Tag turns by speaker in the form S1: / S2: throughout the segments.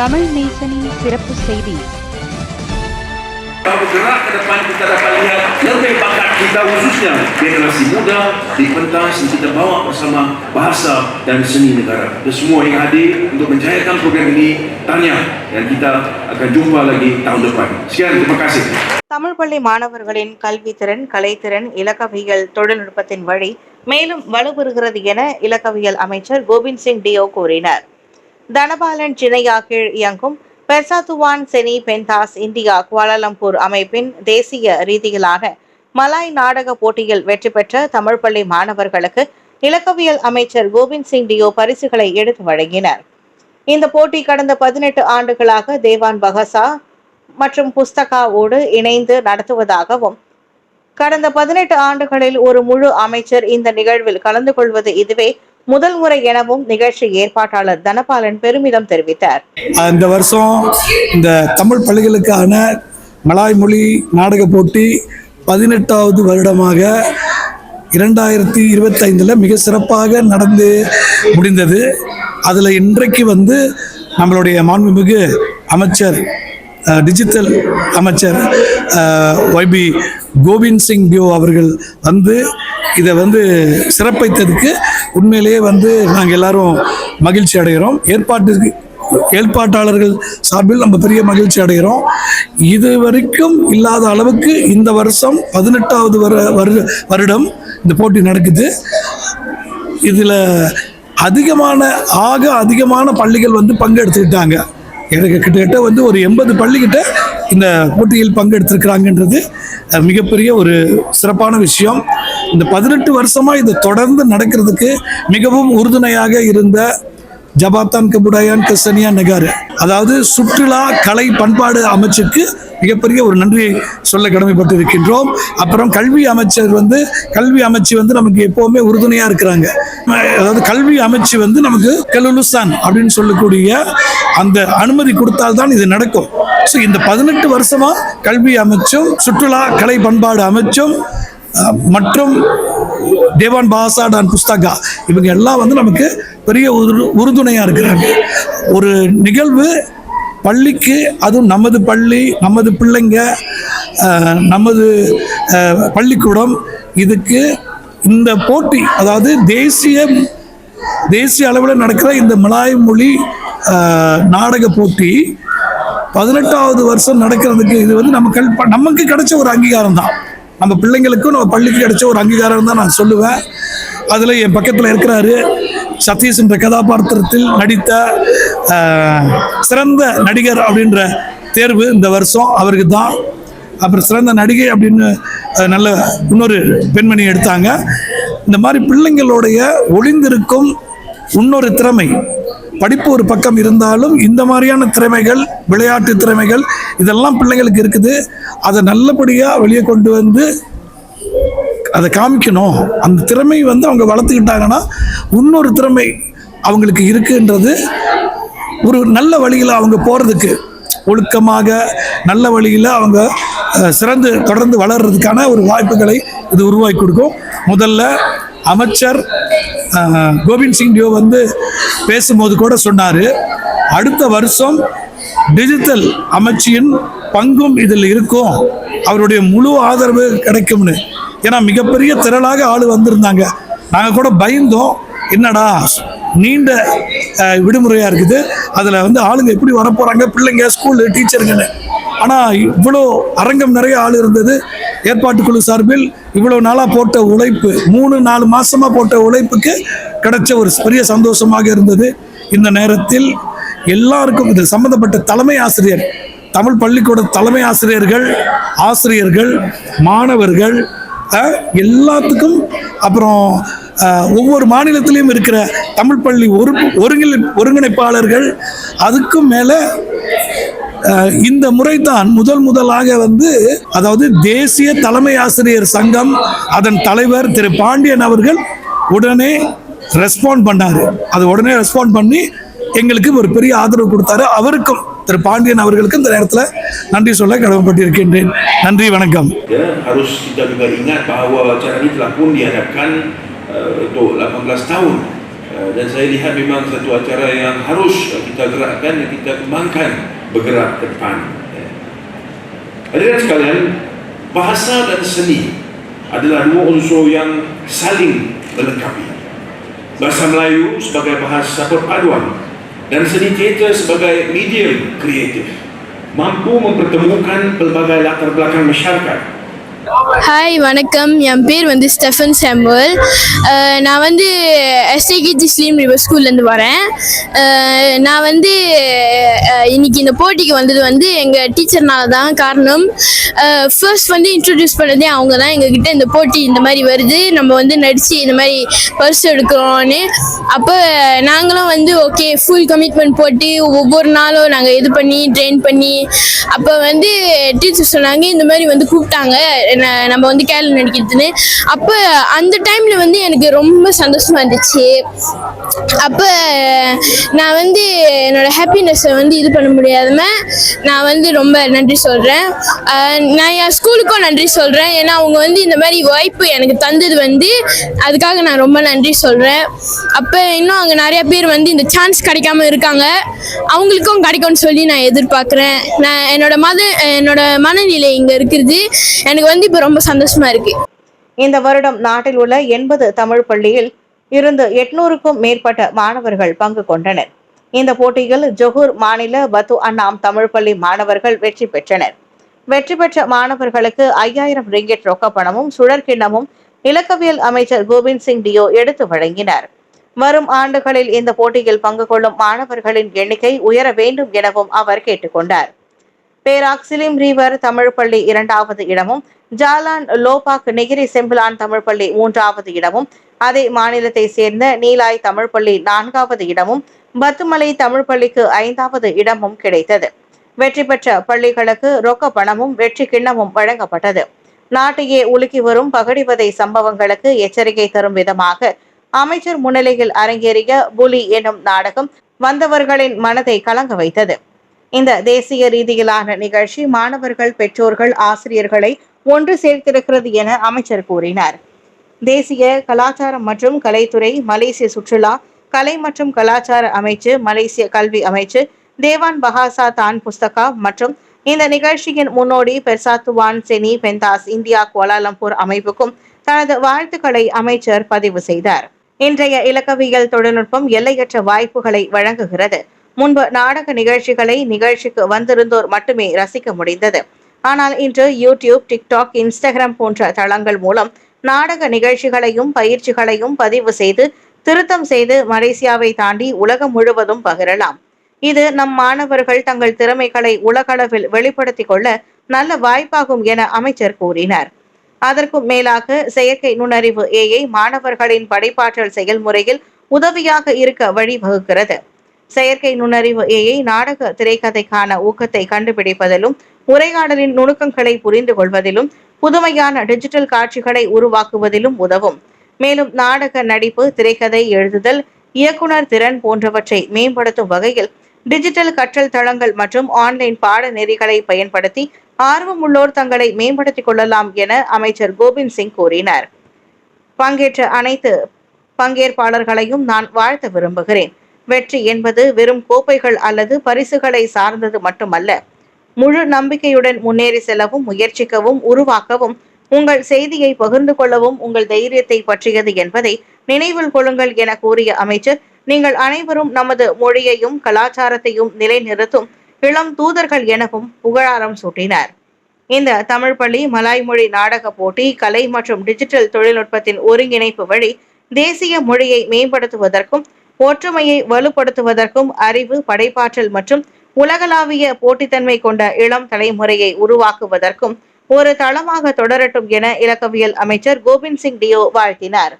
S1: தமிழ் நேசனின் சிறப்பு செய்தி
S2: bergerak ke depan kita dapat lihat lebih bakat kita khususnya generasi muda di pentas yang kita bawa bersama bahasa dan seni negara. Dan semua yang hadir untuk menjayakan program ini, tanya dan kita akan jumpa lagi tahun depan. Sekian, terima kasih.
S3: Tamil பள்ளி மாணவர்களின் கல்வித்திறன் கலைத்திறன் இலக்கவியல் தொழில்நுட்பத்தின் வழி மேலும் வலுப்பெறுகிறது என இலக்கவியல் அமைச்சர் Kovind Singh deo கூறினார் தனபாலன் சினையா கீழ் இயங்கும் பெர்சாத்துவான் செனி பென்தாஸ் இந்தியா குவாலாலம்பூர் அமைப்பின் தேசிய ரீதியிலான மலாய் நாடக போட்டியில் வெற்றி பெற்ற தமிழ் பள்ளி மாணவர்களுக்கு இலக்கவியல் அமைச்சர் கோவிந்த் சிங் டியோ பரிசுகளை எடுத்து வழங்கினர். இந்த போட்டி கடந்த பதினெட்டு ஆண்டுகளாக தேவான் பகசா மற்றும் புஸ்தகாவோடு இணைந்து நடத்துவதாகவும் கடந்த பதினெட்டு ஆண்டுகளில் ஒரு முழு அமைச்சர் இந்த நிகழ்வில் கலந்து கொள்வது இதுவே முதல் முறை எனவும் நிகழ்ச்சி ஏற்பாட்டாளர் தனபாலன் பெருமிதம் தெரிவித்தார்.
S4: இந்த வருஷம் இந்த தமிழ் பள்ளிகளுக்கான மலாய் மொழி நாடக போட்டி பதினெட்டாவது வருடமாக இரண்டாயிரத்தி இருபத்தைந்தில் மிக சிறப்பாக நடந்து முடிந்தது. அதில் இன்றைக்கு வந்து நம்மளுடைய மாண்புமிகு அமைச்சர் டிஜிட்டல் அமைச்சர் ஒய்பி கோவிந்த் சிங் பியோ அவர்கள் வந்து இதை வந்து சிறப்பித்ததுக்கு உண்மையிலேயே வந்து நாங்கள் எல்லாரும் மகிழ்ச்சி அடைகிறோம். ஏற்பாட்டிற்கு ஏற்பாட்டாளர்கள் சார்பில் நம்ம பெரிய மகிழ்ச்சி அடைகிறோம். இது வரைக்கும் இல்லாத அளவுக்கு இந்த வருஷம் பதினெட்டாவது வரு வருடம் இந்த போட்டி நடக்குது. இதில் அதிகமான ஆக அதிகமான பள்ளிகள் வந்து பங்கெடுத்துக்கிட்டாங்க. எனக்கு கிட்டத்தட்ட வந்து ஒரு எண்பது பள்ளிக்கிட்ட இந்த போட்டியில் பங்கெடுத்திருக்கிறாங்கன்றது மிகப்பெரிய ஒரு சிறப்பான விஷயம். இந்த பதினெட்டு வருஷமாக இது தொடர்ந்து நடக்கிறதுக்கு மிகவும் உறுதுணையாக இருந்த ஜபாத்தான் கபுடாயான் கசனியா நகாரு. அதாவது சுற்றுலா கலை பண்பாடு அமைச்சுக்கு மிகப்பெரிய ஒரு நன்றியை சொல்ல கடமைப்பட்டு இருக்கின்றோம் அப்புறம் கல்வி அமைச்சர் வந்து கல்வி அமைச்சு வந்து நமக்கு எப்போவுமே உறுதுணையா இருக்கிறாங்க. அதாவது கல்வி அமைச்சு வந்து நமக்கு கலுலுஸ்தான் அப்படின்னு சொல்லக்கூடிய அந்த அனுமதி கொடுத்தால்தான் இது நடக்கும். ஸோ இந்த பதினெட்டு வருஷமா கல்வி அமைச்சும் சுற்றுலா கலை பண்பாடு அமைச்சும் மற்றும் தேவான் பாசா டான் புஸ்தகா. இவங்க எல்லாம் வந்து நமக்கு பெரிய உரு உறுதுணையாக இருக்கிறாங்க. ஒரு நிகழ்வு பள்ளிக்கு அதுவும் நமது பள்ளி நமது பிள்ளைங்க நமது பள்ளிக்கூடம் இதுக்கு இந்த போட்டி அதாவது தேசிய தேசிய அளவில் நடக்கிற இந்த மலாய் மொழி நாடக போட்டி பதினெட்டாவது வருஷம் நடக்கிறதுக்கு இது வந்து நமக்கு நமக்கு கிடைச்ச ஒரு அங்கீகாரம் தான் நம்ம பிள்ளைங்களுக்கும் நம்ம பள்ளிக்கு கிடைச்ச ஒரு அங்கீகாரம் தான் நான் சொல்லுவேன். அதில் என் பக்கத்தில் இருக்கிறாரு சதீஷ் என்ற கதாபாத்திரத்தில் நடித்த சிறந்த நடிகர் அப்படின்ற தேர்வு இந்த வருஷம் அவருக்கு தான். அப்புறம் சிறந்த நடிகை அப்படின்னு நல்ல இன்னொரு பெண்மணி எடுத்தாங்க. இந்த மாதிரி பிள்ளைங்களுடைய ஒளிந்திருக்கும் இன்னொரு திறமை படிப்பு ஒரு பக்கம் இருந்தாலும் இந்த மாதிரியான திறமைகள் விளையாட்டு திறமைகள் இதெல்லாம் பிள்ளைங்களுக்கு இருக்குது. அதை நல்லபடியாக வெளியே கொண்டு வந்து அதை காமிக்கணும். அந்த திறமை வந்து அவங்க வளர்த்துக்கிட்டாங்கன்னா இன்னொரு திறமை அவங்களுக்கு இருக்குன்றது ஒரு நல்ல வழியில் அவங்க போகிறதுக்கு ஒழுக்கமாக நல்ல வழியில் அவங்க சிறந்து தொடர்ந்து வளர்றதுக்கான ஒரு வாய்ப்புகளை இது உருவாக்கி கொடுக்கும். முதல்ல அமைச்சர் கோவிந்த் சிங் டியோ வந்து பேசும்போது கூட சொன்னார் அடுத்த வருஷம் டிஜிட்டல் அமைச்சியின் பங்கும் இதில் இருக்கும். அவருடைய முழு ஆதரவு கிடைக்கும்னு. ஏன்னா மிகப்பெரிய திரளாக ஆள் வந்திருந்தாங்க. நாங்கள் கூட பயந்தோம். என்னடா நீண்ட விடுமுறையாக இருக்குது. அதில் வந்து ஆளுங்க எப்படி வரப்போகிறாங்க பிள்ளைங்க ஸ்கூலு டீச்சருங்கன்னு ஆனால் இவ்வளோ அரங்கம் நிறைய ஆள் இருந்தது. ஏற்பாட்டுக்குழு சார்பில் இவ்வளோ நாளாக போட்ட உழைப்பு மூணு நாலு மாதமாக போட்ட உழைப்புக்கு கிடைச்ச ஒரு பெரிய சந்தோஷமாக இருந்தது. இந்த நேரத்தில் எல்லாருக்கும் இது சம்பந்தப்பட்ட தலைமை ஆசிரியர் தமிழ் பள்ளிக்கூட தலைமை ஆசிரியர்கள் ஆசிரியர்கள் மாணவர்கள் எல்லாத்துக்கும் அப்புறம் ஒவ்வொரு மாநிலத்திலையும் இருக்கிற தமிழ் பள்ளி ஒரு ஒருங்கிணை ஒருங்கிணைப்பாளர்கள் அதுக்கும் மேலே இந்த இந்த முறைதான் முதல் முதலாக வந்து அதாவது தேசிய தலைமை ஆசிரியர் சங்கம் அதன் தலைவர் திரு பாண்டியன் அவர்கள் உடனே ரெஸ்பாண்ட் பண்ணாரு. அது உடனே ரெஸ்பாண்ட் பண்ணி எங்களுக்கு ஒரு பெரிய ஆதரவு கொடுத்தாரு. அவருக்கும் திரு பாண்டியன் அவர்களுக்கு இந்த நேரத்தில் நன்றி சொல்ல கடமைப்பட்டிருக்கின்றேன். நன்றி வணக்கம்.
S2: Eh, eh, dan saya lihat memang satu acara yang harus kita gerakkan dan kita kembangkan. bergerak ke depan. Ya. Hadirin sekalian, bahasa dan seni adalah dua unsur yang saling melengkapi. Bahasa Melayu sebagai bahasa perpaduan dan seni teater sebagai medium kreatif mampu mempertemukan pelbagai latar belakang masyarakat
S5: hi வணக்கம் என் பேர் வந்து Stefan Samuel அஹ் நான் வந்து எஸ்ஏகேஜி ஸ்லீம் river ஸ்கூல்லேருந்து வரேன் அஹ் நான் வந்து அஹ் இன்னைக்கு இந்த போட்டிக்கு வந்தது வந்து எங்கள் டீச்சர்னால தான் காரணம். ஃபர்ஸ்ட் வந்து இன்ட்ரடியூஸ் பண்ணதே அவங்க தான். எங்ககிட்ட இந்த போட்டி இந்த மாதிரி வருது. நம்ம வந்து நடித்து இந்த மாதிரி பர்ஸ் எடுக்கிறோன்னு. அப்போ நாங்களும் வந்து ஓகே ஃபுல் கமிட்மெண்ட் போட்டு ஒவ்வொரு நாளும் நாங்கள் இது பண்ணி ட்ரெயின் பண்ணி அப்போ வந்து டீச்சர் சொன்னாங்க இந்த மாதிரி வந்து கூப்பிட்டாங்க. நம்ம வந்து கேரள நடிக்கிறதுன்னு. அப்போ அந்த டைமில் வந்து எனக்கு ரொம்ப சந்தோஷமா இருந்துச்சு. அப்போ நான் வந்து என்னோட ஹாப்பினஸை வந்து இது பண்ண முடியாதம நான் வந்து ரொம்ப நன்றி சொல்கிறேன் நான் என் ஸ்கூலுக்கும் நன்றி சொல்கிறேன் ஏன்னா அவங்க வந்து இந்த மாதிரி வாய்ப்பு எனக்கு தந்தது வந்து அதுக்காக நான் ரொம்ப நன்றி சொல்கிறேன் அப்போ இன்னும் அங்கே நிறைய பேர் வந்து இந்த சான்ஸ் கிடைக்காம இருக்காங்க. அவங்களுக்கும் கிடைக்கும்னு சொல்லி நான் எதிர்பார்க்குறேன். நான் என்னோட மத என்னோட மனநிலை இங்கே இருக்கிறது. எனக்கு வந்து இப்போ ரொம்ப சந்தோஷமா இருக்கு.
S3: இந்த வருடம் நாட்டில் உள்ள எண்பது தமிழ் பள்ளியில் இருந்து எட்நூறுக்கும் மேற்பட்ட மாணவர்கள் பங்கு கொண்டனர். இந்த போட்டியில் ஜொஹூர் மாநில பத்து அண்ணாம் தமிழ் பள்ளி மாணவர்கள் வெற்றி பெற்றனர். வெற்றி பெற்ற மாணவர்களுக்கு ஐயாயிரம் ரிங்கெட் ரொக்க பணமும் சுழற்கிண்ணமும் இலக்கவியல் அமைச்சர் கோவிந்த் சிங் டியோ எடுத்து வழங்கினார். வரும் ஆண்டுகளில் இந்த போட்டியில் பங்கு கொள்ளும் மாணவர்களின் எண்ணிக்கை உயர வேண்டும் எனவும் அவர் கேட்டுக்கொண்டார் பேராக்சிலிம் ரீவர் தமிழ் பள்ளி இரண்டாவது இடமும் Jalan Lobak Negeri Sembilan Tamil பள்ளி மூன்றாவது இடமும் அதே மாநிலத்தை சேர்ந்த நீலாய் தமிழ் பள்ளி நான்காவது இடமும் பத்துமலை தமிழ் பள்ளிக்கு ஐந்தாவது இடமும் கிடைத்தது. வெற்றி பெற்ற பள்ளிகளுக்கு ரொக்க பணமும் வெற்றி கிண்ணமும் வழங்கப்பட்டது. நாட்டையே உலுக்கி வரும் பகடிவதை சம்பவங்களுக்கு எச்சரிக்கை தரும் விதமாக அமைச்சர் முன்னிலையில் அரங்கேறிய புலி எனும் நாடகம் வந்தவர்களின் மனதை கலங்க வைத்தது. இந்த தேசிய ரீதியிலான நிகழ்ச்சி மாணவர்கள் பெற்றோர்கள் ஆசிரியர்களை ஒன்று சேர்த்திருக்கிறது என அமைச்சர் கூறினார். தேசிய கலாச்சாரம் மற்றும் கலைத்துறை மலேசிய சுற்றுலா கலை மற்றும் கலாச்சார அமைச்சு மலேசிய கல்வி அமைச்சு தேவான் பஹாசா தான் புஸ்தகா மற்றும் இந்த நிகழ்ச்சியின் முன்னோடி Persatuan Seni Bentas India Kuala Lumpur அமைப்புக்கும் தனது வாழ்த்துக்களை அமைச்சர் பதிவு செய்தார். இன்றைய இலக்கவியல் தொழில்நுட்பம் எல்லையற்ற வாய்ப்புகளை வழங்குகிறது. முன்பு நாடக நிகழ்ச்சிகளை நிகழ்ச்சிக்கு வந்திருந்தோர் மட்டுமே ரசிக்க முடிந்தது. ஆனால் இன்று யூடியூப் டிக்டாக் இன்ஸ்டாகிராம் போன்ற தளங்கள் மூலம் நாடக நிகழ்ச்சிகளையும் பயிற்சிகளையும் பதிவு செய்து திருத்தம் செய்து மலேசியாவை தாண்டி உலகம் முழுவதும் பகிரலாம். இது நம் மாணவர்கள் தங்கள் திறமைகளை உலகளவில் வெளிப்படுத்திக் கொள்ள நல்ல வாய்ப்பாகும் என அமைச்சர் கூறினார். அதற்கும் மேலாக செயற்கை நுண்ணறிவு ஏஐ மாணவர்களின் படைப்பாற்றல் செயல்முறையில் உதவியாக இருக்க வழிவகுக்கிறது. செயற்கை நுண்ணறிவு ஏஐ நாடக திரைக்கதைக்கான ஊக்கத்தை கண்டுபிடிப்பதிலும் உரையாடலின் நுணுக்கங்களை புரிந்து கொள்வதிலும் புதுமையான டிஜிட்டல் காட்சிகளை உருவாக்குவதிலும் உதவும். மேலும் நாடக நடிப்பு திரைக்கதை எழுதுதல் இயக்குனர் திறன் போன்றவற்றை மேம்படுத்தும் வகையில் டிஜிட்டல் கற்றல் தளங்கள் மற்றும் ஆன்லைன் பாடநெறிகளை பயன்படுத்தி ஆர்வமுள்ளோர் தங்களை மேம்படுத்திக் கொள்ளலாம் என அமைச்சர் கோபிந்த் சிங் கூறினார். பங்கேற்ற அனைத்து பங்கேற்பாளர்களையும் நான் வாழ்த்த விரும்புகிறேன். வெற்றி என்பது வெறும் கோப்பைகள் அல்லது பரிசுகளை சார்ந்தது மட்டுமல்ல. முழு நம்பிக்கையுடன் முன்னேறி செல்லவும் முயற்சிக்கவும் உருவாக்கவும் உங்கள் செய்தியை பகிர்ந்து கொள்ளவும் உங்கள் தைரியத்தை பற்றியது என்பதை நினைவில் கொள்ளுங்கள் என கூறிய அமைச்சர். நீங்கள் அனைவரும் நமது மொழியையும் கலாச்சாரத்தையும் நிலைநிறுத்தும் இளம் தூதர்கள் எனவும் புகழாரம் சூட்டினார். இந்த தமிழ் பள்ளி மலாய் மொழி நாடக போட்டி கலை மற்றும் டிஜிட்டல் தொழில்நுட்பத்தின் ஒருங்கிணைப்பு வழி தேசிய மொழியை மேம்படுத்துவதற்கும் ஒற்றுமையை வலுப்படுத்துவதற்கும் அறிவு படைப்பாற்றல் மற்றும் உலகளாவிய போட்டித்தன்மை கொண்ட இளம் தலைமுறையை உருவாக்குவதற்கும் ஒரு தளமாக தொடரட்டும் என இலக்கவியல் அமைச்சர் கோவிந்த் சிங் டியோ வாழ்த்தினார்.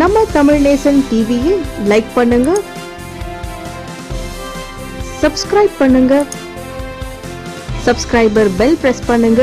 S1: நம்ம தமிழ் நேசன் டிவியை லைக் பண்ணுங்க சப்ஸ்கிரைப் பண்ணுங்க சப்ஸ்கிரைபர் பெல் பிரஸ் பண்ணுங்க.